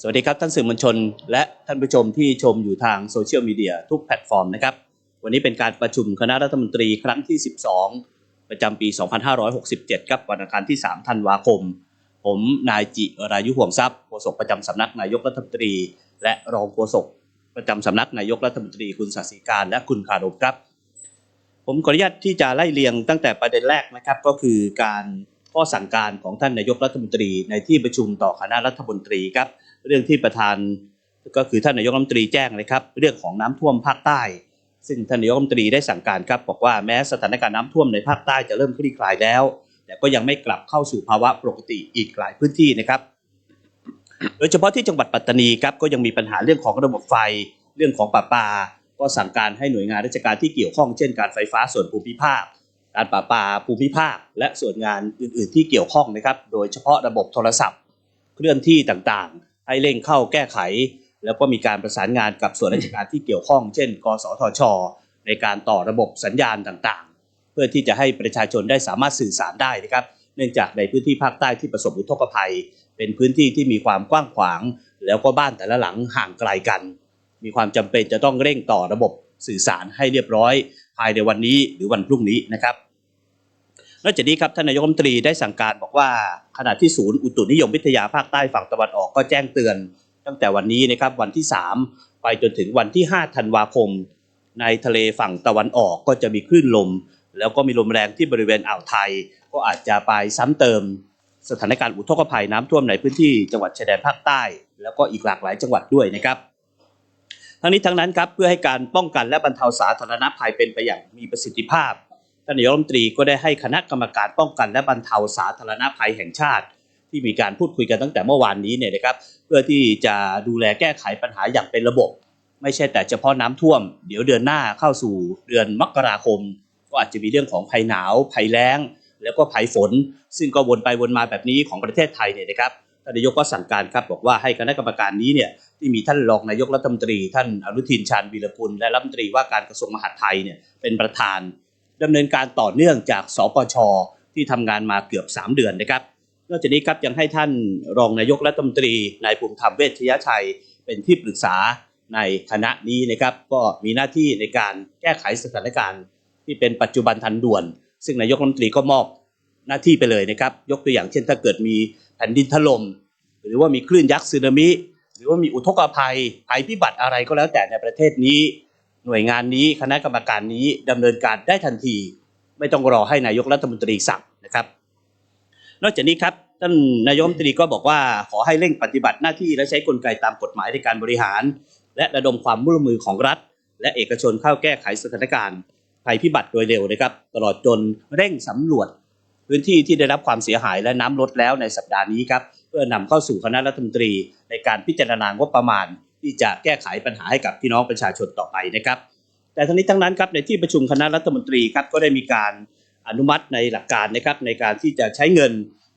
สวัสดีครับท่านสื่อมวลชน และท่านผู้ชมที่ชมอยู่ทางโซเชียลมีเดียทุกแพลตฟอร์มนะครับ วันนี้เป็นการประชุมคณะรัฐมนตรีครั้งที่ 12 ประจำปี 2567 ครับวันอังคารที่ 3 ธันวาคม ผมนายจิรายุห่วงทรัพย์โฆษกประจำสำนักนายกรัฐมนตรี และรองโฆษกประจำสำนักนายกรัฐมนตรีคุณศศิการ และคุณคารมครับ ผมขออนุญาตที่จะไล่เรียงตั้งแต่ประเด็นแรกนะครับก็คือการข้อสั่งการของท่านนายกรัฐมนตรีในที่ประชุมต่อคณะรัฐมนตรีครับ เรื่องที่ประธานก็คือท่านนายกรัฐมนตรีแจ้งเลยครับ เรื่องของน้ำท่วมภาคใต้ ซึ่งท่านนายกรัฐมนตรีได้สั่งการครับบอกว่าแม้สถานการณ์น้ำท่วมในภาคใต้จะเริ่มคลี่คลายแล้ว แต่ก็ยังไม่กลับเข้าสู่ภาวะปกติอีกหลายพื้นที่นะครับ โดยเฉพาะที่จังหวัดปัตตานีครับก็ยังมีปัญหาเรื่องของระบบไฟเรื่องของประปาก็สั่งการให้หน่วยงานราชการที่เกี่ยวข้องเช่นการไฟฟ้าส่วนภูมิภาคการประปาภูมิภาค และส่วนงานอื่น ๆ ที่เกี่ยวข้องนะครับ โดยเฉพาะระบบโทรศัพท์ เคลื่อนที่ต่างๆ ให้เร่งเข้าแก้ไข แล้วก็มีการประสานงานกับส่วนราชการที่เกี่ยวข้อง เช่น กสทช ในการต่อระบบสัญญาณต่างๆ เพื่อที่จะให้ประชาชนได้สามารถสื่อสารได้นะครับ เนื่องจากในพื้นที่ภาคใต้ที่ประสบอุทกภัย เป็นพื้นที่ที่มีความกว้างขวาง แล้วก็บ้านแต่ละหลังห่างไกลกัน มีความจำเป็นจะต้องเร่งต่อระบบสื่อสารให้เรียบร้อย ภายในวันนี้หรือวันพรุ่งนี้นะครับ นอกจากนี้ครับท่านนายกรัฐมนตรีได้สั่งการบอกว่าขณะที่ศูนย์อุตุนิยมวิทยาภาคใต้ฝั่งตะวันออกก็แจ้งเตือน ตั้งแต่วันนี้นะครับวันที่ 3 ไปจนถึงวันที่ 5 ธันวาคม ในทะเลฝั่งตะวันออกก็จะมีคลื่นลม แล้วก็มีลมแรงที่บริเวณอ่าวไทย ก็อาจจะไปซ้ำเติม สถานการณ์อุทกภัยน้ำท่วมในพื้นที่จังหวัดชายแดนภาคใต้ แล้วก็อีกหลากหลายจังหวัดด้วยนะครับทั้งนี้ทั้งนั้นครับเพื่อให้การป้องกันและบรรเทาสาธารณภัยเป็นไปอย่างมีประสิทธิภาพ ท่านนายกรัฐมนตรีก็ได้ให้คณะกรรมการป้องกันและบรรเทาสาธารณภัยแห่งชาติ ที่มีการพูดคุยกันตั้งแต่เมื่อวานนี้เนี่ยนะครับ เพื่อที่จะดูแลแก้ไขปัญหาอย่างเป็นระบบ ไม่ใช่แต่เฉพาะน้ำท่วม เดี๋ยวเดือนหน้าเข้าสู่เดือนมกราคม ก็อาจจะมีเรื่องของภัยหนาวภัยแล้ง แล้วก็ภัยฝน ซึ่งก็วนไปวนมาแบบนี้ของประเทศไทยเนี่ยนะครับท่านนายกก็สั่งการครับบอกว่าให้คณะกรรมการนี้เนี่ยที่มีท่านรองนายกรัฐมนตรี ท่านอนุทินชาญวีรกุลและรัฐมนตรีว่าการกระทรวงมหาดไทยเนี่ยเป็นประธาน ดำเนินการต่อเนื่องจากสปชที่ทำงานมาเกือบ 3 เดือนนะครับ นอกจากนี้ครับยังให้ท่านรองนายกรัฐมนตรีนายภูมิธรรมเวชยชัย เป็นที่ปรึกษาในคณะนี้นะครับก็มีหน้าที่ในการแก้ไขสถานการณ์ ที่เป็นปัจจุบันทันด่วน ซึ่งนายกรัฐมนตรีก็มอบหน้าที่ไปเลยนะครับ ยกตัวอย่างเช่นถ้าเกิดมีแผ่นดินถล่มหรือว่ามีคลื่นยักษ์สึนามิ หรือว่ามีอุทกภัยภัยพิบัติอะไรก็แล้วแต่ในประเทศนี้ หน่วยงานนี้คณะกรรมการนี้ดำเนินการได้ทันที ไม่ต้องรอให้นายกรัฐมนตรีสั่งนะครับนอกจากนี้ครับท่านนายกรัฐมนตรีก็บอกว่าขอให้เร่งปฏิบัติหน้าที่และใช้กลไกตามกฎหมายในการบริหาร และระดมความร่วมมือของรัฐ และเอกชนเข้าแก้ไขสถานการณ์ภัยพิบัติโดยเร็วนะครับ ตลอดจนเร่งสำรวจ พื้นที่ที่ได้รับความเสียหายและน้ำลดแล้วในสัปดาห์นี้ครับเพื่อนำเข้าสู่คณะรัฐมนตรีในการพิจารณางบประมาณ ที่จะแก้ไขปัญหาให้กับพี่น้องประชาชนต่อไปนะครับ แต่ทั้งนี้ทั้งนั้นครับในที่ประชุมคณะรัฐมนตรีครับก็ได้มีการอนุมัติในหลักการนะครับในการที่จะใช้เงิน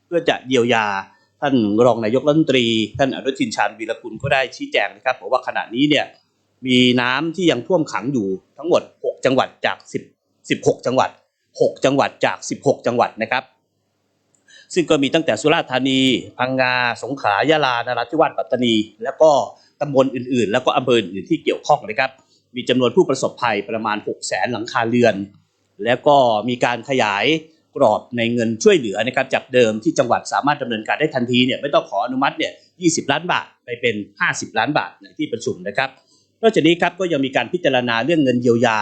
เพื่อจะเยียวยาท่านรองนายกรัฐมนตรี ท่านอนุทินชาญวีรกุลก็ได้ชี้แจงนะครับบอกว่าขณะนี้เนี่ยมีน้ำที่ยังท่วมขังอยู่ทั้งหมด 6 จังหวัดจาก 10 16 จังหวัด 6 จังหวัดจาก 16 จังหวัดนะครับ ซึ่งก็มีตั้งแต่สุราษฎร์ธานี พังงา สงขลา ยะลา นราธิวาส ปัตตานี แล้วก็ ตำบลอื่นๆ แล้วก็อำเภออื่นๆที่เกี่ยวข้องนะครับ มีจำนวนผู้ประสบภัยประมาณ 6 0แสนหลังคาเรือน แล้วก็มีการขยายกรอบในเงินช่วยเหลือนะครับจากเดิมที่จังหวัดสามารถดำเนินการได้ทันทีเนี่ยไม่ต้องขออนุมัติเนี่ย 20 ล้านบาทไปเป็น 50 ล้านบาทในที่ประชุมนะครับ นอกจากนี้ครับก็ยังมีการพิจารณาเรื่องเงินเยียวยา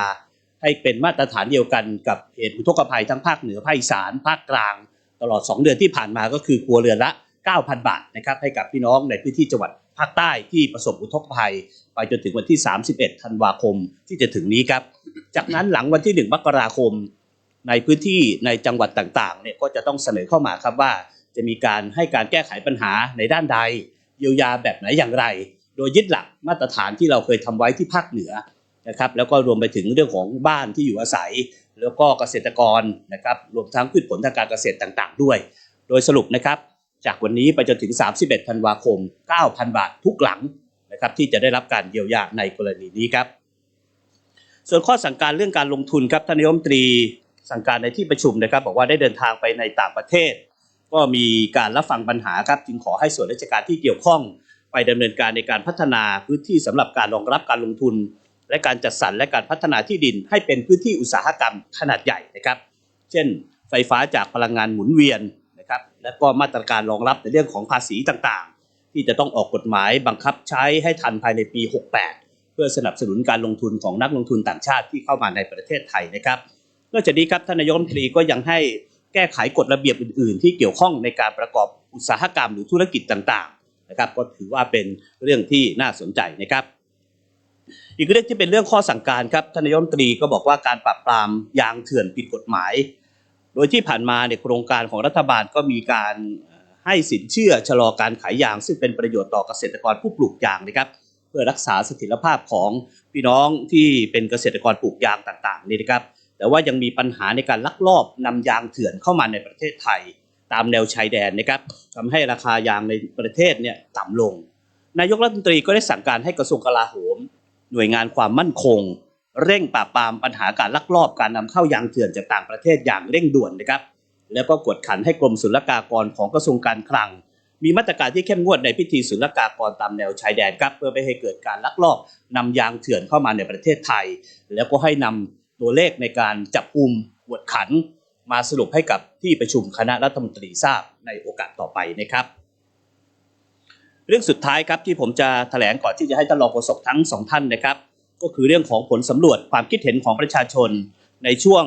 ให้เป็นมาตรฐานเดียวกันกับเหตุอุทกภัยทั้งภาคเหนือภาคอีสานภาคกลาง ตลอด 2 เดือนที่ผ่านมาก็คือครัวเรือนละ 9,000 บาทนะครับให้กับพี่น้องในพื้นที่จังหวัด ภาคใต้ที่ประสบอุทกภัย ไปจนถึงวันที่ 31 ธันวาคมที่จะถึงนี้ครับ จากนั้นหลังวันที่ 1 มกราคม ในพื้นที่ในจังหวัดต่างๆเนี่ยก็จะต้องเสนอเข้ามาครับว่า จะมีการให้การแก้ไขปัญหาในด้านใดเยียวยาแบบไหนอย่างไร โดยยึดหลักมาตรฐานที่เราเคยทำไว้ที่ภาคเหนือนะครับแล้วก็รวมไปถึงเรื่องของบ้านที่อยู่อาศัย แล้วก็เกษตรกรนะครับรวมทั้งพืชผลทางการเกษตรต่างๆ ด้วย โดยสรุปนะครับ จากวันนี้ไปจนถึง 31 ธันวาคม 9,000 บาททุกหลังนะครับที่จะได้รับการเยียวยาในกรณีนี้ครับ ส่วนข้อสั่งการเรื่องการลงทุนครับท่านนายมตรีสั่งการในที่ประชุมนะครับ บอกว่าได้เดินทางไปในต่างประเทศ ก็มีการรับฟังปัญหาครับ จึงขอให้ส่วนราชการที่เกี่ยวข้อง ไปไปดำเนินการในการพัฒนาพื้นที่สำหรับการรองรับการลงทุน และการจัดสรรและการพัฒนาที่ดิน ให้เป็นพื้นที่อุตสาหกรรมขนาดใหญ่นะครับ เช่น ไฟฟ้าจากพลังงานหมุนเวียน และก็มาตรการรองรับในเรื่องของภาษีต่างๆ ที่จะต้องออกกฎหมายบังคับใช้ให้ทันภายในปี 68 เพื่อสนับสนุนการลงทุนของนักลงทุนต่างชาติที่เข้ามาในประเทศไทยนะครับนอกจากนี้ครับท่านนายกรัฐมนตรีก็ยังให้แก้ไขกฎระเบียบอื่น ๆ ที่เกี่ยวข้องในการประกอบอุตสาหกรรมหรือธุรกิจต่างๆนะครับก็ถือว่าเป็นเรื่องที่น่าสนใจนะครับอีกเรื่องที่เป็นเรื่องข้อสั่งการครับท่านนายกรัฐมนตรีก็บอกว่าการปราบปรามยางเถื่อนผิดกฎหมาย โดยที่ผ่านมาเนี่ยโครงการของรัฐบาลก็มีการให้สินเชื่อชะลอการขายยาง ซึ่งเป็นประโยชน์ต่อเกษตรกรผู้ปลูกยางนะครับเพื่อรักษาเสถียรภาพของพี่น้องที่เป็นเกษตรกรปลูกยางต่างๆนี่นะครับแต่ว่ายังมีปัญหาในการลักลอบนำยางเถื่อนเข้ามาในประเทศไทย ตามแนวชายแดนนะครับทำให้ราคายางในประเทศเนี่ยต่ำลง นายกรัฐมนตรีก็ได้สั่งการให้กระทรวงกลาโหม หน่วยงานความมั่นคง เร่งปราบปรามปัญหาการลักลอบการนำเข้ายางเถื่อนจากต่างประเทศอย่างเร่งด่วนนะครับ แล้วก็กวดขันให้กรมศุลกากรของกระทรวงการคลัง มีมาตรการที่เข้มงวดในพิธีศุลกากรตามแนวชายแดนครับเพื่อไม่ให้เกิดการลักลอบนำยางเถื่อนเข้ามาในประเทศไทย แล้วก็ให้นำตัวเลขในการจับกลุ่มกวดขัน มาสรุปให้กับที่ประชุมคณะรัฐมนตรีทราบในโอกาสต่อไปนะครับ เรื่องสุดท้ายครับที่ผมจะแถลงก่อนที่จะให้ท่านรองโฆษกทั้งสองท่านนะครับ ก็คือเรื่องของผลสำรวจความคิดเห็นของประชาชนในช่วง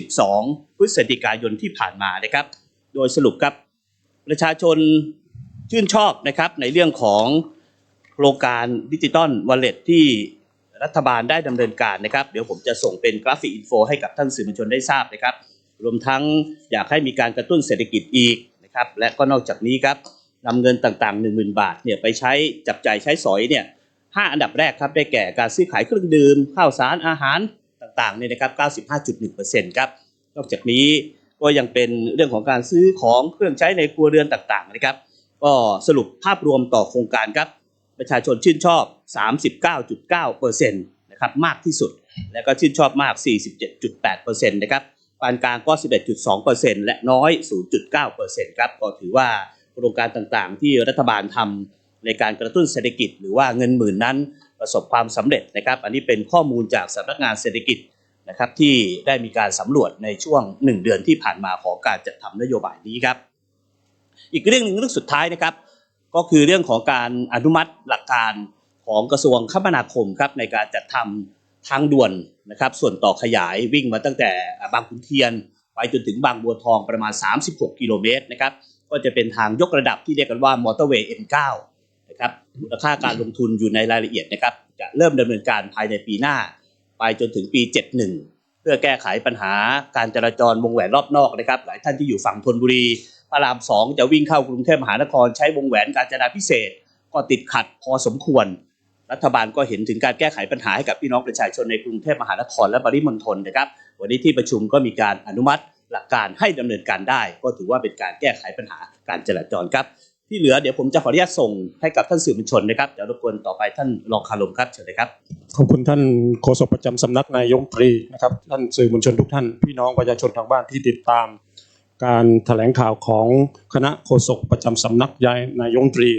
4-22 พฤศจิกายนที่ผ่านมานะครับ โดยสรุปครับประชาชนชื่นชอบนะครับในเรื่องของโครงการดิจิตอลวอลเล็ตที่รัฐบาลได้ดำเนินการนะครับ เดี๋ยวผมจะส่งเป็นกราฟิกอินโฟให้กับท่านสื่อมวลชนได้ทราบนะครับ รวมทั้งอยากให้มีการกระตุ้นเศรษฐกิจอีกนะครับ และก็นอกจากนี้ครับนำเงินต่างๆ 1 0,000 บาทเนี่ยไปใช้จับจ่ายใช้สอยเนี่ย ห้าอันดับแรกครับได้แก่การซื้อขายเครื่องดื่มข้าวสารอาหารต่างๆเนี่ยนะครับ 95.1%ครับนอกจากนี้ก็ยังเป็นเรื่องของการซื้อของเครื่องใช้ในครัวเรือนต่างๆนะครับ ก็สรุปภาพรวมต่อโครงการครับประชาชนชื่นชอบ 39.9%นะครับมากที่สุด แล้วก็ชื่นชอบมาก 47.8%นะครับปานกลางก็ 11.2%และน้อย 0.9%ครับก็ถือว่าโครงการต่างๆ ที่รัฐบาลทำ ในการกระตุ้นเศรษฐกิจ หรือว่าเงินหมื่นนั้นประสบความสำเร็จนะครับ อันนี้เป็นข้อมูลจากสำนักงานเศรษฐกิจนะครับที่ได้มีการสำรวจในช่วง 1 เดือนที่ผ่านมาของการจัดทำนโยบายนี้ครับ อีกเรื่องหนึ่งเรื่องสุดท้ายนะครับ ก็คือเรื่องของการอนุมัติหลักการของกระทรวงคมนาคมครับในการจัดทำทางด่วนนะครับ ส่วนต่อขยายวิ่งมาตั้งแต่บางขุนเทียน ไปจนถึงบางบัวทองประมาณ 36 กิโลเมตรนะครับก็จะเป็นทางยกระดับที่เรียกกันว่ามอเตอร์เวย์ M9 มูลค่าการลงทุนอยู่ในรายละเอียดนะครับ จะเริ่มดำเนินการภายในปีหน้า ไปจนถึงปี 71 เพื่อแก้ไขปัญหาการจราจรวงแหวนรอบนอกนะครับ หลายท่านที่อยู่ฝั่งธนบุรีพระรามสองจะวิ่งเข้ากรุงเทพมหานครใช้วงแหวนการจราพิเศษ ก็ติดขัดพอสมควร รัฐบาลก็เห็นถึงการแก้ไขปัญหาให้กับพี่น้องประชาชนในกรุงเทพมหานครและปริมณฑลนะครับ วันนี้ที่ประชุมก็มีการอนุมัติหลักการให้ดำเนินการได้ ก็ถือว่าเป็นการแก้ไขปัญหาการจราจรครับ ที่เหลือเดี๋ยวผมจะขออนุญาตส่งให้กับท่านสื่อมวลชนนะครับเดี๋ยวรบกวนต่อไปท่านรองคารมครับเชิญเลยครับขอบคุณท่านโฆษกประจำสำนักนายยงตรีนะครับท่านสื่อมวลชนทุกท่านพี่น้องประชาชนทางบ้านที่ติดตาม การแถลงข่าวของคณะโฆษกประจำสำนักยายนายงตรี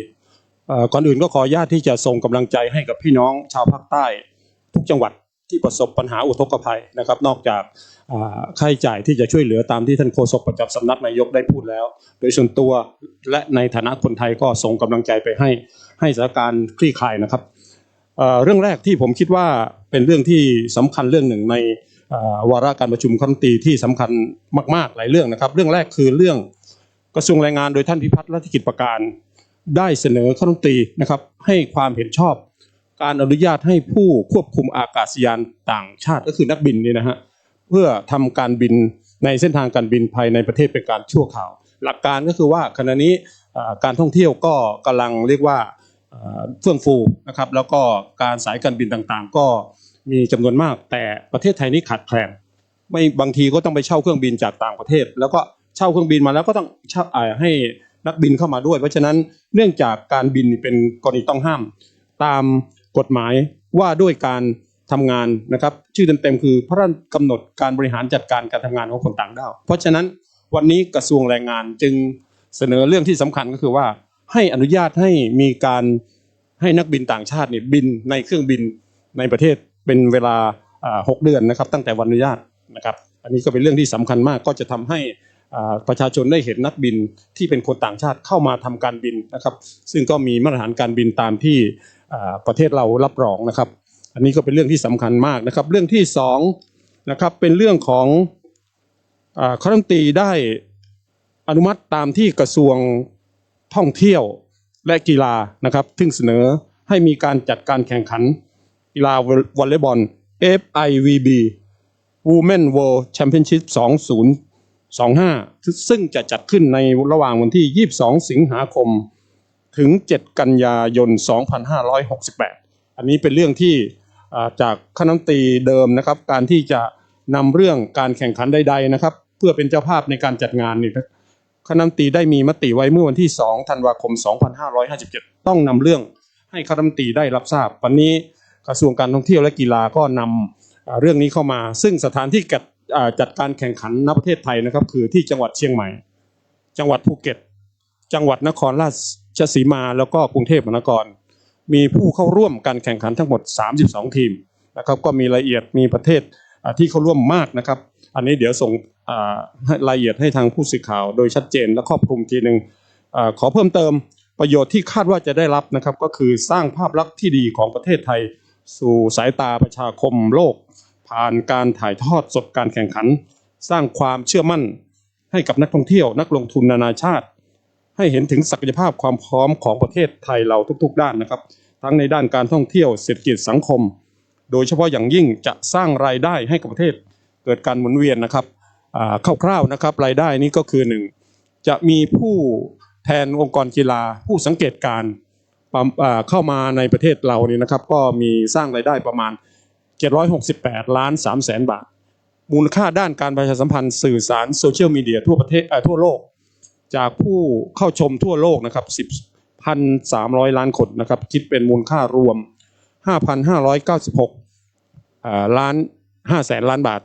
ก่อนอื่นก็ขออนุญาตที่จะส่งกำลังใจให้กับพี่น้องชาวภาคใต้ ทุกจังหวัด ที่ประสบปัญหาอุทกภัยนะครับ นอกจากค่าใช้จ่ายที่จะช่วยเหลือตามที่ท่านโฆษกประจำสำนักนายกได้พูดแล้ว โดยส่วนตัวและในฐานะคนไทยก็ส่งกำลังใจไปให้ให้สถานการณ์คลี่คลายนะครับเรื่องแรกที่ผมคิดว่าเป็นเรื่องที่สำคัญเรื่องหนึ่งในวาระการประชุมคณะรัมตรีที่สำคัญมากๆหลายเรื่องนะครับ เรื่องแรกคือเรื่องกระทรวงแรงงานโดยท่านพิพัฒน์รัฐกิจประการ ได้เสนอคณะรัมตรีนะครับให้ความเห็นชอบ การอนุญาตให้ผู้ควบคุมอากาศยานต่างชาติก็คือนักบินนี่นะฮะเพื่อทำการบินในเส้นทางการบินภายในประเทศเป็นการชั่วคราว หลักการก็คือว่าขณะนี้การท่องเที่ยวก็กำลังเรียกว่าเฟื่องฟูนะครับแล้วก็การสายการบินต่างๆ ก็มีจำนวนมาก แต่ประเทศไทยนี่ขาดแคลนไม่บางทีก็ต้องไปเช่าเครื่องบินจากต่างประเทศ แล้วก็เช่าเครื่องบินมาแล้วก็ต้องเช่าให้นักบินเข้ามาด้วย เพราะฉะนั้นเนื่องจากการบินเป็นกรณีต้องห้าม ตาม กฎหมายว่าด้วยการทำงานนะครับ ชื่อเต็มๆคือพระราชกำหนดการบริหารจัดการการทำงานของคนต่างด้าวเพราะฉะนั้นวันนี้กระทรวงแรงงานจึงเสนอเรื่องที่สำคัญก็คือว่าให้อนุญาตให้มีการให้นักบินต่างชาติเนี่ยบินในเครื่องบินในประเทศเป็นเวลาหกเดือนนะครับ ตั้งแต่วันอนุญาตนะครับอันนี้ก็เป็นเรื่องที่สำคัญมากก็จะทำให้ประชาชนได้เห็นนักบินที่เป็นคนต่างชาติเข้ามาทำการบินนะครับ ซึ่งก็มีมาตรฐานการบินตามที่ ประเทศเรารับรองนะครับ อันนี้ก็เป็นเรื่องที่สำคัญมากนะครับ เรื่องที่สองนะครับเป็นเรื่องของอ่าคณะรัฐมนตรีได้อนุมัติตามที่กระทรวงท่องเที่ยวและกีฬานะครับซึ่งเสนอให้มีการจัดการแข่งขันกีฬาวอลเลย์บอล FIVB Women World Championship 2025 ซึ่งจะจัดขึ้นในระหว่างวันที่ 22 สิงหาคม ถึง 7 กันยายน 2568 อันนี้เป็นเรื่องที่จากคณะตีเดิมนะครับ การที่จะนำเรื่องการแข่งขันใดๆนะครับ เพื่อเป็นเจ้าภาพในการจัดงานนี่คณะตีได้มีมติไว้เมื่อวันที่ 2 ธันวาคม 2557 ต้องนำเรื่องให้คณะตีได้รับทราบ วันนี้กระทรวงการท่องเที่ยวและกีฬาก็นำอ่าเรื่องนี้เข้ามา ซึ่งสถานที่จัดอ่าจัดการแข่งขันณประเทศไทยนะครับ คือที่จังหวัดเชียงใหม่ จังหวัดภูเก็ต จังหวัดนครราชสีมาแล้วก็กรุงเทพมหานคร มีผู้เข้าร่วมการแข่งขันทั้งหมด 32 ทีมนะครับก็มีรายละเอียดมีประเทศที่เข้าร่วมมากนะครับ อันนี้เดี๋ยวส่งรายละเอียดให้ทางผู้สื่อข่าว โดยชัดเจนและครอบคลุมทีหนึ่งอขอเพิ่มเติมประโยชน์ที่คาดว่าจะได้รับนะครับก็คือสร้างภาพลักษณ์ที่ดีของประเทศไทย สู่สายตาประชาคมโลก ผ่านการถ่ายทอดสดการแข่งขัน สร้างความเชื่อมั่นให้กับนักท่องเที่ยว นักลงทุนนานาชาติ ให้เห็นถึงศักยภาพความพร้อมของประเทศไทยเราทุก ๆ ด้านนะครับ ทั้งในด้านการท่องเที่ยวเศรษฐกิจสังคม โดยเฉพาะอย่างยิ่งจะสร้างรายได้ให้กับประเทศเกิดการหมุนเวียนนะครับคร่าวๆนะครับรายได้นี้ก็คือหนึ่งจะมีผู้แทนองค์กรกีฬาผู้สังเกตการเข้ามาในประเทศเรานี่นะครับ ก็มีสร้างรายได้ประมาณ 768 ล้าน3แสนบาท มูลค่าด้านการประชาสัมพันธ์สื่อสารโซเชียลมีเดียทั่วประเทศทั่วโลก จากผู้เข้าชมทั่วโลกนะครับ10,300 ล้านคนนะครับ คิดเป็นมูลค่ารวม 5,596ล้าน5แสนล้านบาท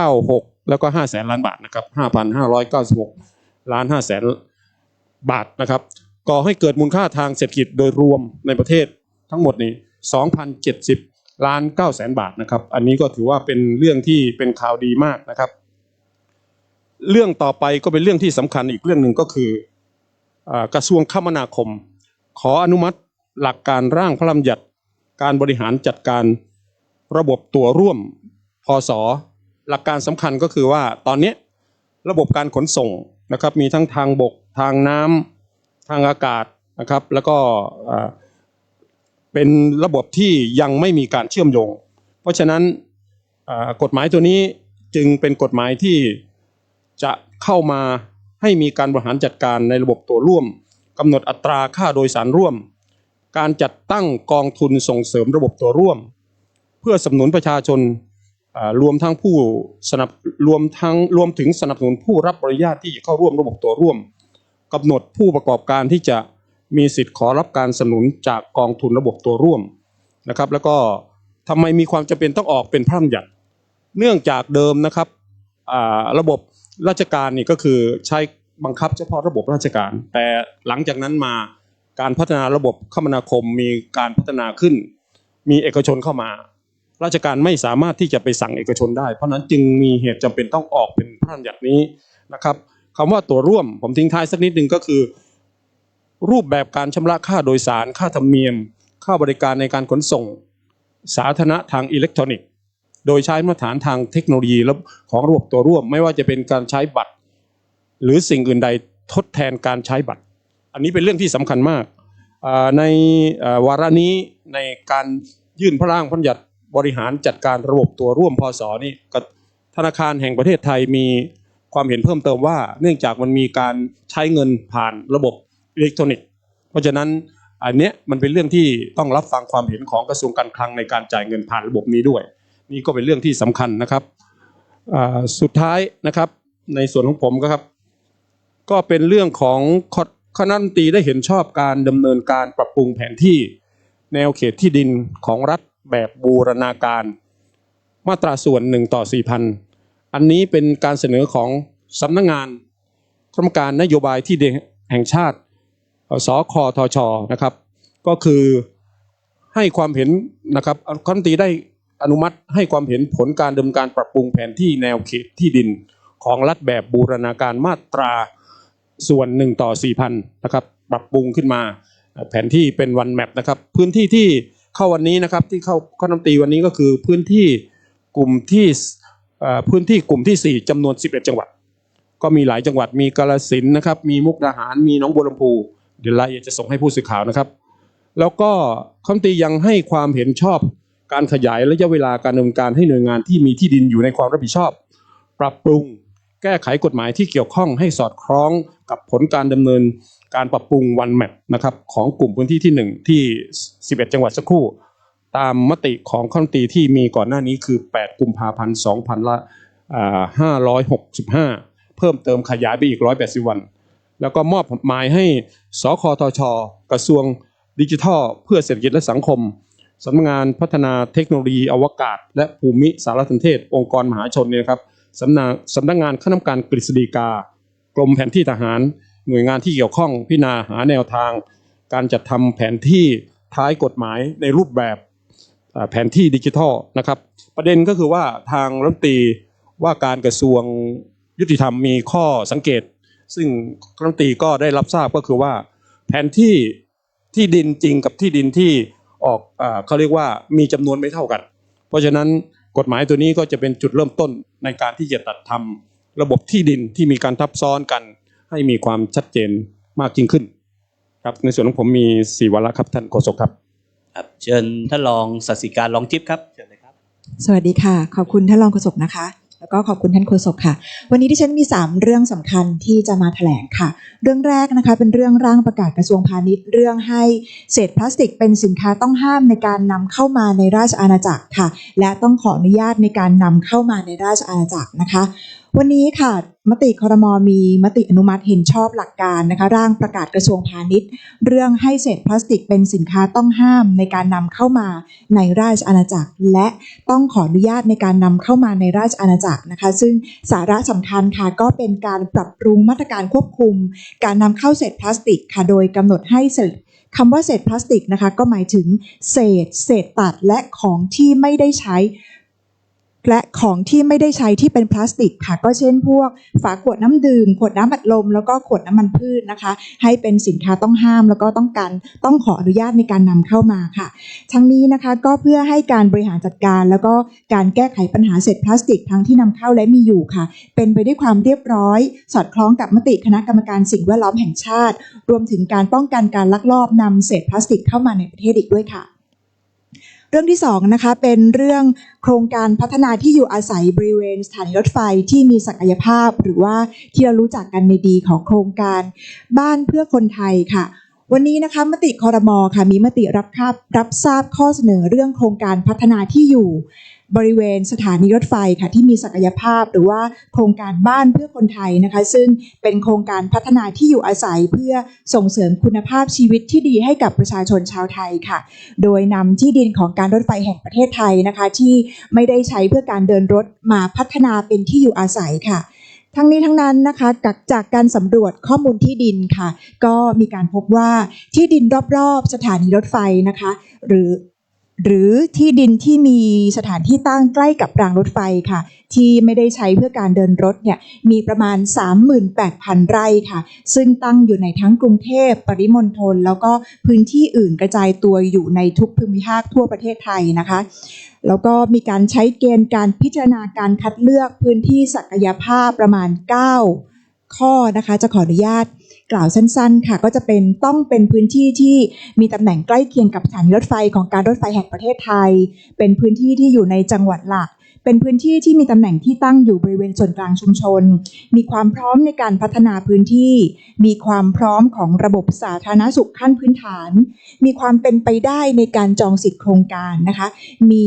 596 แล้วก็5แสนล้านบาทนะครับ5,596 ล้าน5แสนบาทนะครับก่อให้เกิดมูลค่าทางเศรษฐกิจโดยรวมในประเทศทั้งหมดนี้2,070 ล้าน9แสนบาทนะครับ อันนี้ก็ถือว่าเป็นเรื่องที่เป็นข่าวดีมากนะครับ เรื่องต่อไปก็เป็นเรื่องที่สำคัญอีกเรื่องหนึ่งก็คืออกระทรวงคมนาคม ขออนุมัติหลักการร่างพระราชบัญญัติการบริหารจัดการระบบตัวร่วมพศหลักการสำคัญก็คือว่าตอนนี้ระบบการขนส่งนะครับมีทั้งทางบกทางน้ำทางอากาศนะครับ แล้วก็เป็นระบบที่ยังไม่มีการเชื่อมโยง เพราะฉะนั้นกฎหมายตัวนี้จึงเป็นกฎหมายที่ จะเข้ามาให้มีการบริหารจัดการในระบบตัวร่วมกำหนดอัตราค่าโดยสารร่วม การจัดตั้งกองทุนส่งเสริมระบบตัวร่วม เพื่อสนับสนุนประชาชนรวมทั้งผู้สนับรวมทั้งรวมถึงสนับสนุนผู้รับบริญาตที่จะเข้าร่วมระบบตัวร่วมกำหนดผู้ประกอบการที่จะมีสิทธิ์ขอรับการสนับสนุนจากกองทุนระบบตัวร่วมนะครับ แล้วก็ทำไมมีความจำเป็นต้องออกเป็นพระราชบัญญัติ เนื่องจากเดิมนะครับระบบ ราชการนี่ก็คือใช้บังคับเฉพาะระบบราชการ แต่หลังจากนั้นมาการพัฒนาระบบคมนาคมมีการพัฒนาขึ้น มีเอกชนเข้ามา ราชการไม่สามารถที่จะไปสั่งเอกชนได้ เพราะนั้นจึงมีเหตุจำเป็นต้องออกเป็นพระราชบัญญัตินี้นะครับคำว่าตัวร่วมผมทิ้งท้ายสักนิดหนึ่งก็คือ รูปแบบการชำระค่าโดยสาร ค่าธรรมเนียม ค่าบริการในการขนส่ง สาธารณะทางอิเล็กทรอนิกส์ โดยใช้มาตรฐานทางเทคโนโลยีและของระบบตัวร่วม ไม่ว่าจะเป็นการใช้บัตร หรือสิ่งอื่นใดทดแทนการใช้บัตร อันนี้เป็นเรื่องที่สำคัญมาก ในวาระนี้ในการยื่นพระร่างพระราชบัญญัติบริหารจัดการระบบตัวร่วมพศนี่กธนาคารแห่งประเทศไทยมีความเห็นเพิ่มเติมว่า เนื่องจากมันมีการใช้เงินผ่านระบบอิเล็กทรอนิกส์ เพราะฉะนั้นอันเนี้ยมันเป็นเรื่องที่ต้องรับฟังความเห็นของกระทรวงการคลังในการจ่ายเงินผ่านระบบนี้ด้วย นี่ก็เป็นเรื่องที่สำคัญนะครับสุดท้ายนะครับในส่วนของผมก็ครับ ก็เป็นเรื่องของคณะรัฐมนตรีได้เห็นชอบการดำเนินการปรับปรุงแผนที่แนวเขตที่ดินของรัฐแบบบูรณาการ มาตราส่วนหนึ่งต่อสี่พันอันนี้เป็นการเสนอของสำนักงานกรรมการนโยบายที่ดินแห่งชาติเอ่อสคทชนะครับ ก็คือให้ความเห็นนะครับคณะรัฐมนตรีได้ อนุมัติให้ความเห็นผลการดำเนินการปรับปรุงแผนที่แนวเขตที่ดินของรัฐแบบบูรณาการมาตราส่วนหนึ่งต่อสี่พันนะครับปรับปรุงขึ้นมาแผนที่เป็นวันแมปนะครับพื้นที่ที่เข้าวันนี้นะครับที่เข้าคณะรัฐมนตรีวันนี้ก็คือพื้นที่กลุ่มที่พื้นที่กลุ่มที่สี่จำนวน 11 จังหวัด ก็มีหลายจังหวัดมีกาฬสินนะครับมีมุกดาหารมีหนองบัวลำพูเดี๋ยวรายละเอียดจะส่งให้ผู้สื่อข่าวนะครับ แล้วก็คำตียังให้ความเห็นชอบ การขยายระยะเวลาการดำเนินการให้หน่วยงานที่มีที่ดินอยู่ในความรับผิดชอบ ปรับปรุงแก้ไขกฎหมายที่เกี่ยวข้องให้สอดคล้องกับผลการดำเนินการปรับปรุงวันแมปนะครับของกลุ่มพื้นที่ที่ 1 ที่ 11 จังหวัดสักครู่ ตามมติของคณะรัฐมนตรีที่มีก่อนหน้านี้คือ 8 กุมภาพันธ์2ละอ่า565 เพิ่มเติมขยายไปอีก 180 วัน แล้วก็มอบหมายให้สคทช กระทรวงดิจิทัล เพื่อเศรษฐกิจและสังคม สำนักงานพัฒนาเทคโนโลยีอวกาศ และภูมิสารสนเทศ องค์กรมหาชนเนี่ยนะครับสำนักสำนักงานคณะกรรมการกฤษฎีกา กรมแผนที่ทหาร หน่วยงานที่เกี่ยวข้องพิจารณาหาแนวทาง การจัดทำแผนที่ท้ายกฎหมายในรูปแบบแผนที่ดิจิทัลนะครับ ประเด็นก็คือว่าทางรัฐมนตรีว่าการกระทรวงยุติธรรมมีข้อสังเกต ซึ่งรัฐมนตรีก็ได้รับทราบก็คือว่า แผนที่ที่ดินจริงกับที่ดินที่ ออกอาเขาเรียกว่ามีจำนวนไม่เท่ากัน เพราะฉะนั้นกฎหมายตัวนี้ก็จะเป็นจุดเริ่มต้นในการที่จะตัดทำระบบที่ดินที่มีการทับซ้อนกัน ให้มีความชัดเจนมากยิ่งขึ้น ครับในส่วนของผมมีสี่วาระครับท่านโฆษกครับครับ เชิญท่านรองสัสิการรองจิ๊บครับเชิญเลยครับ สวัสดีค่ะ ขอบคุณท่านรองโฆษกนะคะ แล้วก็ขอบคุณท่านโฆษกค่ะ วันนี้ที่ฉันมี 3 เรื่องสำคัญที่จะมาแถลงค่ะ เรื่องแรกนะคะเป็นเรื่องร่างประกาศกระทรวงพาณิชย์ เรื่องให้เศษพลาสติกเป็นสินค้าต้องห้ามในการนำเข้ามาในราชอาณาจักรค่ะ และต้องขออนุญาตในการนำเข้ามาในราชอาณาจักรนะคะวันนี้ค่ะมติคอรมอมีมติอนุมัติเห็นชอบหลักการนะคะ ร่างประกาศกระทรวงพาณิชย์ เรื่องให้เศษพลาสติกเป็นสินค้าต้องห้ามในการนำเข้ามาในราชอาณาจักร และต้องขออนุญาตในการนำเข้ามาในราชอาณาจักรนะคะ ซึ่งสาระสำคัญค่ะก็เป็นการปรับปรุงมาตรการควบคุม การนำเข้าเศษพลาสติกค่ะโดยกำหนดให้เศษคำว่าเศษพลาสติกนะคะก็หมายถึงเศษ เศษตัดและของที่ไม่ได้ใช้ และของที่ไม่ได้ใช้ที่เป็นพลาสติกค่ะ ก็เช่นพวกฝาขวดน้ำดื่ม ขวดน้ำอัดลม แล้วก็ขวดน้ำมันพืชนะคะ ให้เป็นสินค้าต้องห้ามแล้วก็ต้องการต้องขออนุญาตในการนำเข้ามาค่ะ ทั้งนี้นะคะก็เพื่อให้การบริหารจัดการ แล้วก็การแก้ไขปัญหาเศษพลาสติกทั้งที่นำเข้าและมีอยู่ค่ะ เป็นไปด้วยความเรียบร้อย สอดคล้องกับมติคณะกรรมการสิ่งแวดล้อมแห่งชาติ รวมถึงการป้องกันการลักลอบนำเศษพลาสติกเข้ามาในประเทศอีกด้วยค่ะ เรื่องที่สองนะคะเป็นเรื่องโครงการพัฒนาที่อยู่อาศัยบริเวณสถานีรถไฟที่มีศักยภาพ หรือว่าที่เรารู้จักกันในดีของโครงการบ้านเพื่อคนไทยค่ะวันนี้นะคะมติคอรมอค่ะมีมติรับคาบรับทราบข้อเสนอเรื่องโครงการพัฒนาที่อยู่ บริเวณสถานีรถไฟค่ะที่มีศักยภาพหรือว่าโครงการบ้านเพื่อคนไทยนะคะ ซึ่งเป็นโครงการพัฒนาที่อยู่อาศัยเพื่อส่งเสริมคุณภาพชีวิตที่ดีให้กับประชาชนชาวไทยค่ะ โดยนำที่ดินของการรถไฟแห่งประเทศไทยนะคะ ที่ไม่ได้ใช้เพื่อการเดินรถมาพัฒนาเป็นที่อยู่อาศัยค่ะทั้งนี้ทั้งนั้นนะคะจากจากการสำรวจข้อมูลที่ดินค่ะ ก็มีการพบว่าที่ดินรอบๆ สถานีรถไฟนะคะ หรือ หรือที่ดินที่มีสถานที่ตั้งใกล้กับรางรถไฟค่ะ ที่ไม่ได้ใช้เพื่อการเดินรถเนี่ยมีประมาณ 38,000 ไร่ค่ะ ซึ่งตั้งอยู่ในทั้งกรุงเทพปริมณฑลแล้วก็พื้นที่อื่นกระจายตัวอยู่ในทุกภูมิภาคทั่วประเทศไทยนะคะแล้วก็มีการใช้เกณฑ์การพิจารณาการคัดเลือกพื้นที่ศักยภาพประมาณ 9 ข้อนะคะ จะขออนุญาต กล่าวสั้นๆ ค่ะ ก็จะเป็นต้องเป็นพื้นที่ที่มีตำแหน่งใกล้เคียงกับสถานีรถไฟของการรถไฟแห่งประเทศไทย เป็นพื้นที่ที่อยู่ในจังหวัดหลัก เป็นพื้นที่ที่มีตำแหน่งที่ตั้งอยู่บริเวณส่วนกลางชุมชน มีความพร้อมในการพัฒนาพื้นที่ มีความพร้อมของระบบสาธารณสุขขั้นพื้นฐาน มีความเป็นไปได้ในการจองสิทธิโครงการนะคะ มี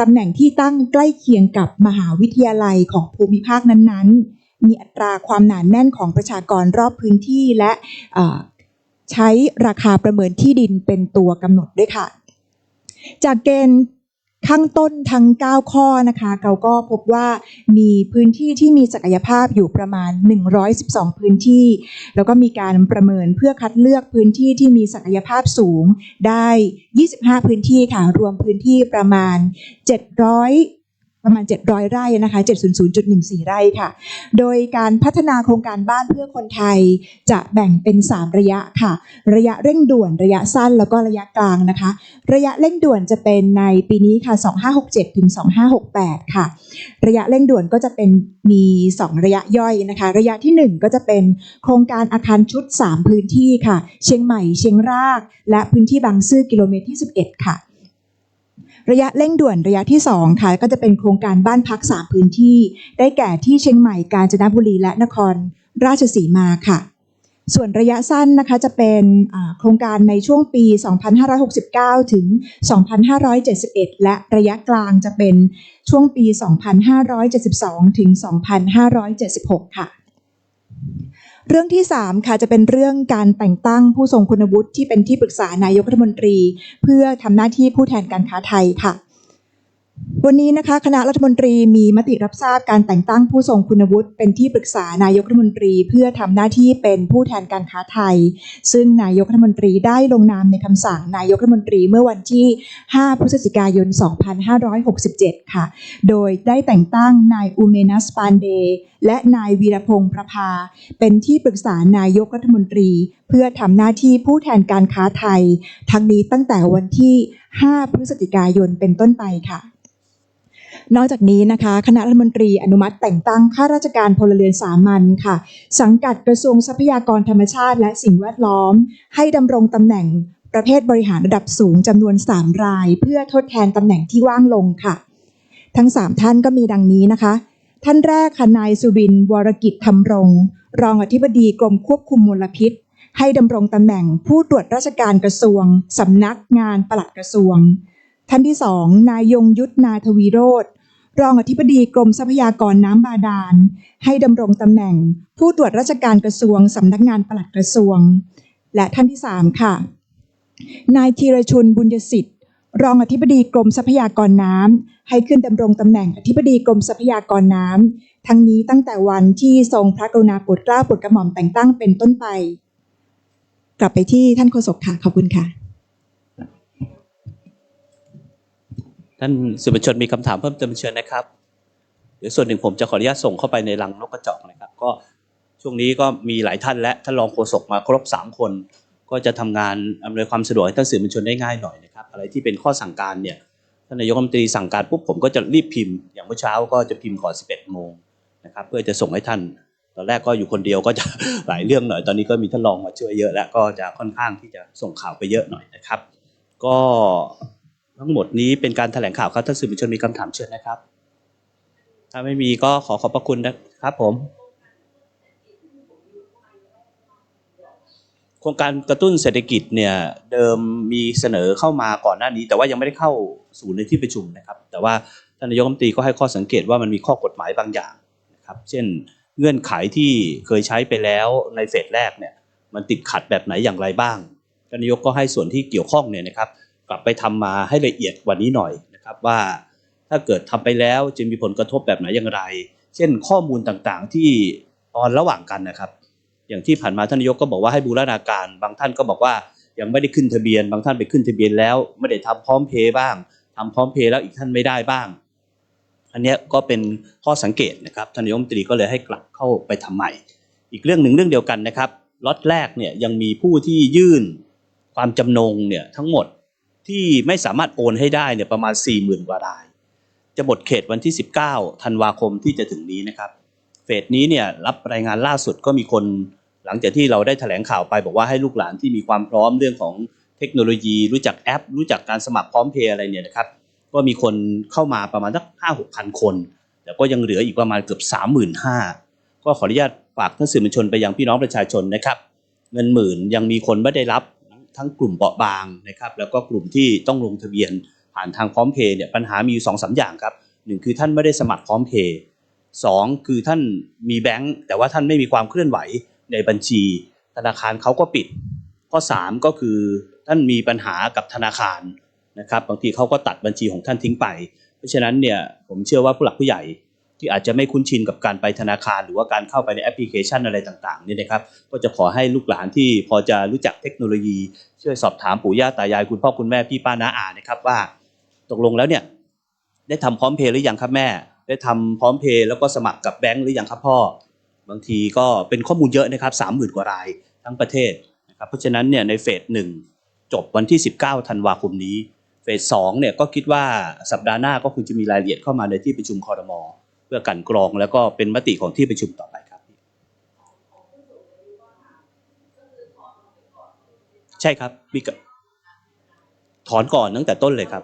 ตำแหน่งที่ตั้งใกล้เคียงกับมหาวิทยาลัยของภูมิภาคนั้นๆ มีอัตราความหนานแน่นของประชากรรอบพื้นที่และใช้ราคาประเมินที่ดินเป็นตัวกำหนดด้วยค่ะ จากเกณฑ์ข้างต้นทั้ง 9 ข้อนะคะเราก็พบว่ามีพื้นที่ที่มีศักยภาพอยู่ประมาณ 112 พื้นที่ แล้วก็มีการประเมินเพื่อคัดเลือกพื้นที่ที่มีศักยภาพสูงได้ 25 พื้นที่ค่ะ รวมพื้นที่ประมาณ 700 ประมาณ 700 ไร่นะคะ700.14 ไร่ค่ะ โดยการพัฒนาโครงการบ้านเพื่อคนไทยจะแบ่งเป็น 3 ระยะค่ะ ระยะเร่งด่วนระยะสั้นแล้วก็ระยะกลางนะคะ ระยะเร่งด่วนจะเป็นในปีนี้ค่ะ 2567ถึง2568 ค่ะ ระยะเร่งด่วนก็จะเป็นมี 2 ระยะย่อยนะคะ ระยะทีหนึ่1 ก็จะเป็นโครงการอาคารชุด 3 พื้นที่ค่ะ เชียงใหม่เชียงราก และพื้นที่บางซื่อกิโลเมตรที่ 11 ค่ะ ระยะเร่งด่วนระยะที่ 2 ค่ะ ก็จะเป็นโครงการบ้านพัก 3 พื้นที่ ได้แก่ที่เชียงใหม่กาญจนบุรีและนครราชสีมาค่ะ ส่วนระยะสั้นนะคะจะเป็นโครงการในช่วงปี 2569 ถึง 2571 และระยะกลางจะเป็นช่วงปี 2572 ถึง 2576 ค่ะ เรื่องที่ 3 ค่ะจะเป็นเรื่องการแต่งตั้งผู้ทรงคุณวุฒิที่เป็นที่ปรึกษานายกรัฐมนตรี เพื่อทำหน้าที่ผู้แทนการค้าไทยค่ะ วันนี้นะคะคณะรัฐมนตรีมีมติรับทราบการแต่งตั้งผู้ทรงคุณวุฒิเป็นที่ปรึกษานายกรัฐมนตรีเพื่อทำหน้าที่เป็นผู้แทนการค้าไทย ซึ่งนายกรัฐมนตรีได้ลงนามในคำสั่งนายกรัฐมนตรีเมื่อวันที่ 5 พฤศจิกายน 2567 ค่ะ โดยได้แต่งตั้งนายอูเมนัสปานเด และนายวีรพงษ์ประภา เป็นที่ปรึกษานายกรัฐมนตรี เพื่อทำหน้าที่ผู้แทนการค้าไทย ทั้งนี้ตั้งแต่วันที่ 5 พฤศจิกายนเป็นต้นไปค่ะ นอกจากนี้นะคะคณะรัฐมนตรีอนุมัติแต่งตั้งข้าราชการพลเรือนสามัญค่ะ สังกัดกระทรวงทรัพยากรธรรมชาติ และสิ่งแวดล้อม ให้ดำรงตำแหน่งประเภทบริหารระดับสูงจำนวน 3 ราย เพื่อทดแทนตำแหน่งที่ว่างลงค่ะ ทั้ง 3 ท่านก็มีดังนี้นะคะ ท่านแรกค่ะนายสุบิน วรกิจธรรมรง รองอธิบดีกรมควบคุมมลพิษ ให้ดำรงตำแหน่งผู้ตรวจราชการกระทรวงสำนักงานปลัดกระทรวง ท่านที่สองนายยงยุทธนาทวีโรธ รองอธิบดีกรมทรัพยากรน้ำบาดาล ให้ดำรงตำแหน่ง ผู้ตรวจราชการกระทรวงสำนักงานปลัดกระทรวง และท่านที่สามค่ะ นายธีรชุนบุญยสิทธิ์ รองอธิบดีกรมทรัพยากรน้ำให้ขึ้นดำรงตำแหน่งอธิบดีกรมทรัพยากรน้ำทั้งนี้ตั้งแต่วันที่ทรงพระกรุณาโปรดเกล้าโปรดกระหม่อมแต่งตั้งเป็นต้นไป กลับไปที่ท่านโฆษกค่ะขอบคุณค่ะ ท่านสื่อมวลชนมีคำถามเพิ่มเติมเชิญนะครับ เดี๋ยวส่วนหนึ่งผมจะขออนุญาตส่งเข้าไปในรังนกกระจอกนะครับ ก็ช่วงนี้ก็มีหลายท่านและท่านรองโฆษกมาครบสามคน ก็จะทำงานอำนวยความสะดวกให้ท่านสื่อมวลชนได้ง่ายหน่อยนะครับ อะไรที่เป็นข้อสั่งการเนี่ยท่านนายกรัฐมนตรีสั่งการปุ๊บผมก็จะรีบพิมพ์ อย่างเมื่อเช้าก็จะพิมพ์ก่อน 11 โมงนะครับ เพื่อจะส่งให้ท่าน ตอนแรกก็อยู่คนเดียวก็จะหลายเรื่องหน่อย ตอนนี้ก็มีท่านรองมาช่วยเยอะ แล้วก็จะค่อนข้างที่จะส่งข่าวไปเยอะหน่อยนะครับ ก็ ทั้งหมดนี้เป็นการแถลงข่าวครับท่านสื่อมวลชนมีคำถามเชิญนะครับ ถ้าไม่มีก็ขอขอบพระคุณนะครับผม โครงการกระตุ้นเศรษฐกิจเนี่ยเดิมมีเสนอเข้ามาก่อนหน้านี้ แต่ว่ายังไม่ได้เข้าสู่ในที่ประชุมนะครับ แต่ว่าท่านนายกรัฐมนตรีก็ให้ข้อสังเกตว่ามันมีข้อกฎหมายบางอย่างนะครับ เช่นเงื่อนไขที่เคยใช้ไปแล้วในเฟสแรกเนี่ยมันติดขัดแบบไหนอย่างไรบ้างท่านนายกก็ให้ส่วนที่เกี่ยวข้องเนี่ยนะครับ กลับไปทำมาให้ละเอียดกว่านี้หน่อยนะครับว่า ถ้าเกิดทำไปแล้วจะมีผลกระทบแบบไหนอย่างไร เช่นข้อมูลต่างๆที่ตอนระหว่างกันนะครับ อย่างที่ผ่านมาท่านนายกก็บอกว่าให้บูรณาการ บางท่านก็บอกว่ายังไม่ได้ขึ้นทะเบียน บางท่านไปขึ้นทะเบียนแล้วไม่ได้ทำพร้อมเพย์บ้างทำพร้อมเพย์แล้วอีกท่านไม่ได้บ้าง อันนี้ก็เป็นข้อสังเกตนะครับท่านนายกมนตรีก็เลยให้กลับเข้าไปทำใหม่ อีกเรื่องหนึ่งเรื่องเดียวกันนะครับล็อตแรกเนี่ยยังมีผู้ที่ยื่นความจำนงเนี่ยทั้งหมด ที่ไม่สามารถโอนให้ได้เนี่ยประมาณ 4 0,000กว่าราย จะหมดเขตวันที่ 19ธันวาคมที่จะถึงนี้นะครับ เฟสนี้เนี่ยรับรายงานล่าสุดก็มีคนหลังจากที่เราได้แถลงข่าวไป บอกว่าให้ลูกหลานที่มีความพร้อมเรื่องของเทคโนโลยี รู้จักแอป รู้จักการสมัครพร้อมเพย์อะไรเนี่ยนะครับ ก็มีคนเข้ามาประมาณสักห้าหกพันคน แต่ก็ยังเหลืออีกประมาณเกือบสามหมื่นห้าก็ขออนุญาตฝากท่านสื่อมวลชนไปยังพี่น้องประชาชนนะครับ เงินหมื่นยังมีคนไม่ได้รับ ทั้งกลุ่มเปราะบางนะครับแล้วก็กลุ่มที่ต้องลงทะเบียนผ่านทางพร้อมเพย์เนี่ยปัญหามีอยู่สองสามอย่างครับหนึ่งคือท่านไม่ได้สมัครพร้อมเพย์สองคือท่านมีแบงค์แต่ว่าท่านไม่มีความเคลื่อนไหวในบัญชี ธนาคารเขาก็ปิด ข้อสามก็คือท่านมีปัญหากับธนาคารนะครับบางทีเขาก็ตัดบัญชีของท่านทิ้งไป เพราะฉะนั้นเนี่ยผมเชื่อว่าผู้หลักผู้ใหญ่ ที่อาจจะไม่คุ้นชินกับการไปธนาคาร หรือว่าการเข้าไปในแอปพลิเคชันอะไรต่างๆเนี่ยนะครับก็จะขอให้ลูกหลานที่พอจะรู้จักเทคโนโลยี ช่วยสอบถามปู่ย่าตายายคุณพ่อคุณแม่พี่ป้าน้าอานะครับว่าตกลงแล้วเนี่ยได้ทำพร้อมเพย์หรือยังครับแม่ ได้ทำพร้อมเพย์แล้วก็สมัครกับแบงค์หรือยังครับพ่อ บางทีก็เป็นข้อมูลเยอะนะครับสามหมื่นกว่ารายทั้งประเทศนะครับเพราะฉะนั้นเนี่ยในเฟสหนึ่งจบวันที่ 19ธันวาคมนี้ เฟสสองเนี่ยก็คิดว่าสัปดาห์หน้าก็คงจะมีรายละเอียดเข้ามาในที่ประชุมคอรมอ เพื่อกันกรองแล้วก็เป็นมติของที่ประชุมต่อไปครับ ใช่ครับมีกถอนก่อนตั้งแต่ต้นเลยครับ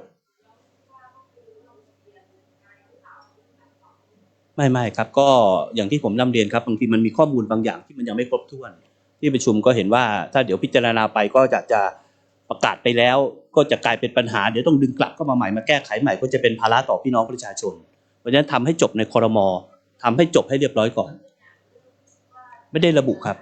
ไม่ไม่ครับ ก็อย่างที่ผมนำเรียนครับบางทีมันมีข้อมูลบางอย่างที่มันยังไม่ครบถ้วน ที่ประชุมก็เห็นว่าถ้าเดี๋ยวพิจารณาไปก็จะจะประกาศไปแล้ว ก็จะกลายเป็นปัญหาเดี๋ยวต้องดึงกลับเข้ามาใหม่มาแก้ไขใหม่ก็จะเป็นภาระต่อพี่น้องประชาชน เพราะฉะนั้นทำให้จบในคอรมอทำให้จบให้เรียบร้อยก่อน ไม่ได้ระบุครับ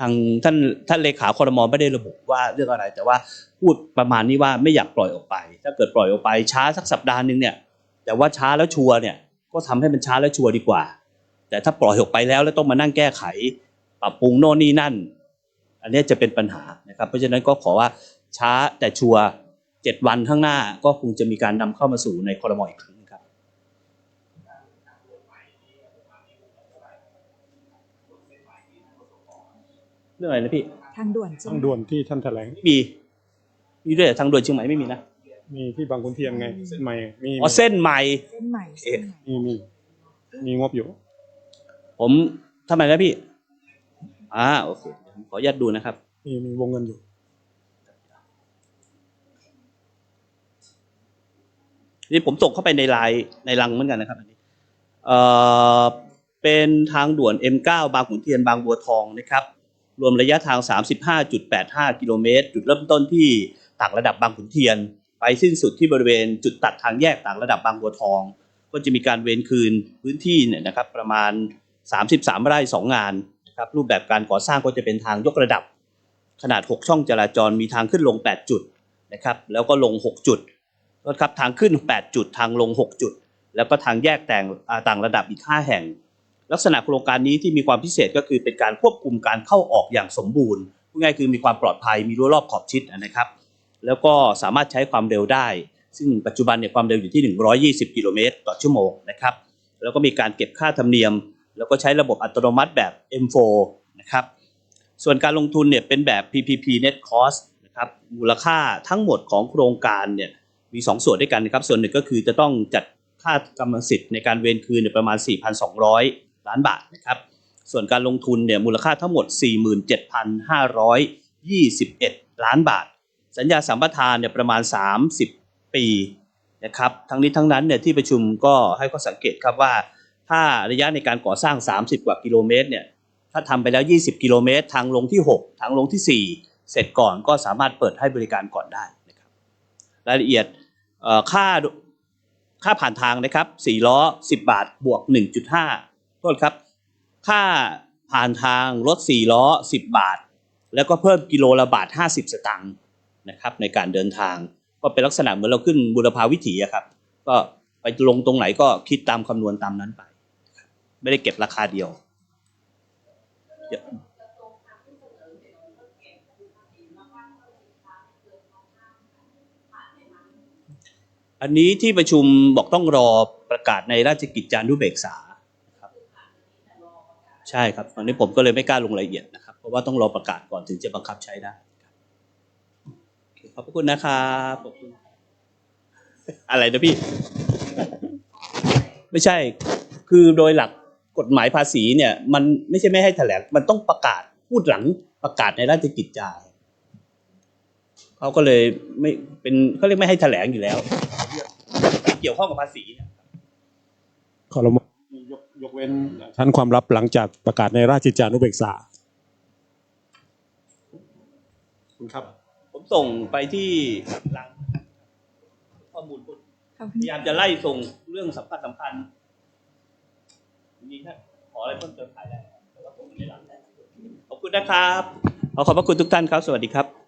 ทางท่านท่านเลขาคอรมอไม่ได้ระบุว่าเรื่องอะไร แต่ว่าพูดประมาณนี้ว่าไม่อยากปล่อยออกไป ถ้าเกิดปล่อยออกไปช้าสักสัปดาห์หนึ่งเนี่ย แต่ว่าช้าแล้วชัวร์เนี่ย ก็ทำให้มันช้าแล้วชัวร์ดีกว่า แต่ถ้าปล่อยออกไปแล้วแล้วต้องมานั่งแก้ไข ปรับปรุงโน่นนี่นั่น อันนี้จะเป็นปัญหานะครับ เพราะฉะนั้นก็ขอว่าช้าแต่ชัวร์เจ็ดวันข้างหน้าก็คงจะมีการนำเข้ามาสู่ในคอรมออีกครั้งหนึ่งครับ เรื่องอะไรนะพี่ทางด่วนใช่ไหมทางด่วนที่ท่านแถลง ไม่มีมีด้วยเหรอทางด่วนเชียงใหม่ไม่มีนะมีที่บางขุนเทียนไงเส้นใหม่มีอ๋อเส้นใหม่ เส้นใหม่เส้นใหม่มีมี มีงบอยู่ ผมทำไมนะพี่อ่าโอเคผมขออนุญาตดูนะครับ มีมีวงเงินอยู่ นี่ผมส่งเข้าไปในไลน์ในลังเหมือนกันนะครับอันนี้เอ่อเป็นทางด่วน M9 บางขุนเทียนบางบัวทองนะครับ รวมระยะทาง 35.85 กิโลเมตร จุดเริ่มต้นที่ต่างระดับบางขุนเทียน ไปสิ้นสุดที่บริเวณจุดตัดทางแยกต่างระดับบางบัวทอง ก็จะมีการเวนคืนพื้นที่เนี่ยนะครับประมาณ 33 ไร่ 2 งานนะครับรูปแบบการก่อสร้างก็จะเป็นทางยกระดับ ขนาด 6 ช่องจราจรมีทางขึ้นลง 8 จุดนะครับแล้วก็ลง 6 จุดรถครับทางขึ้น 8 จุดทางลง 6 จุด แล้วก็ทางแยกแต่งต่างระดับอีก 5 แห่ง ลักษณะโครงการนี้ที่มีความพิเศษก็คือเป็นการควบคุมการเข้าออกอย่างสมบูรณ์พูดง่ายคือมีความปลอดภัยมีรั้วรอบขอบชิดนะครับ แล้วก็สามารถใช้ความเร็วได้ ซึ่งปัจจุบันเนี่ยความเร็วอยู่ที่ 120 กิโลเมตรต่อชั่วโมงนะครับ แล้วก็มีการเก็บค่าธรรมเนียม แล้วก็ใช้ระบบอัตโนมัติแบบ M4 นะครับ ส่วนการลงทุนเนี่ยเป็นแบบ PPP Net Cost นะครับมูลค่าทั้งหมดของโครงการเนี่ยมี 2 ส่วนด้วยกันนะครับ ส่วนหนึ่งก็คือจะต้องจัดค่ากรรมสิทธิ์ในการเวนคืนเนี่ยประมาณ 4,200 ล้านบาทนะครับส่วนการลงทุนเนี่ยมูลค่าทั้งหมด 47,521 ล้านบาท สัญญาสัมปทานเนี่ยประมาณ 30 ปีนะครับทั้งนี้ทั้งนั้นเนี่ยที่ประชุมก็ให้ข้อสังเกตครับว่า ถ้าระยะในการก่อสร้าง 30 กว่ากิโลเมตรเนี่ยถ้าทำไปแล้ว 20 กิโลเมตร ทางลงที่ 6 ทางลงที่ 4 เสร็จก่อนก็สามารถเปิดให้บริการก่อนได้นะครับรายละเอียดค่าค่าผ่านทางนะครับ4ล้อ 10 บาทบวก 1.5 ทษครับ ค่าผ่านทางรถ4ล้อ 10 บาท แล้วก็เพิ่มกิโลละบาท 50 สตางค์นะครับในการเดินทาง ก็เป็นลักษณะเหมือนเราขึ้นบุรพาวิถีครับ ก็ไปลงตรงไหนก็คิดตามคำนวณตามนั้นไป ไม่ได้เก็บราคาเดียวอันนี้ที่ประชุมบอกต้องรอประกาศในราชกิจจานุเบกษา ใช่ครับตอนนี้ผมก็เลยไม่กล้าลงรายละเอียดนะครับ เพราะว่าต้องรอประกาศก่อนถึงจะบังคับใช้ได้ขอบคุณนะครับขอบคุณอะไรนะพี่ ไม่ใช่ คือโดยหลักกฎหมายภาษีเนี่ย มันไม่ใช่ไม่ให้แถลง มันต้องประกาศพูดหลังประกาศในราชกิจจาเขาก็เลยไม่เป็นเขาเรียกไม่ให้แถลงอยู่แล้ว เกี่ยวข้องกับภาษีเนี่ยคอรม ยกยกเว้นชั้นความลับหลังจากประกาศในราชกิจจานุเบกษาคุณครับ ผมส่งไปที่หลังข้อมูลพวกขอบพคุณยายามจะไล่ส่งเรื่องสำคัญสำคัญจริงๆถ้าขออะไรเพิ่มเติมถ่ายได้แต่ว่าผมไม่ได้รับแล้วขอบคุณนะครับ ขอขอบพระคุณทุกท่านครับ สวัสดีครับ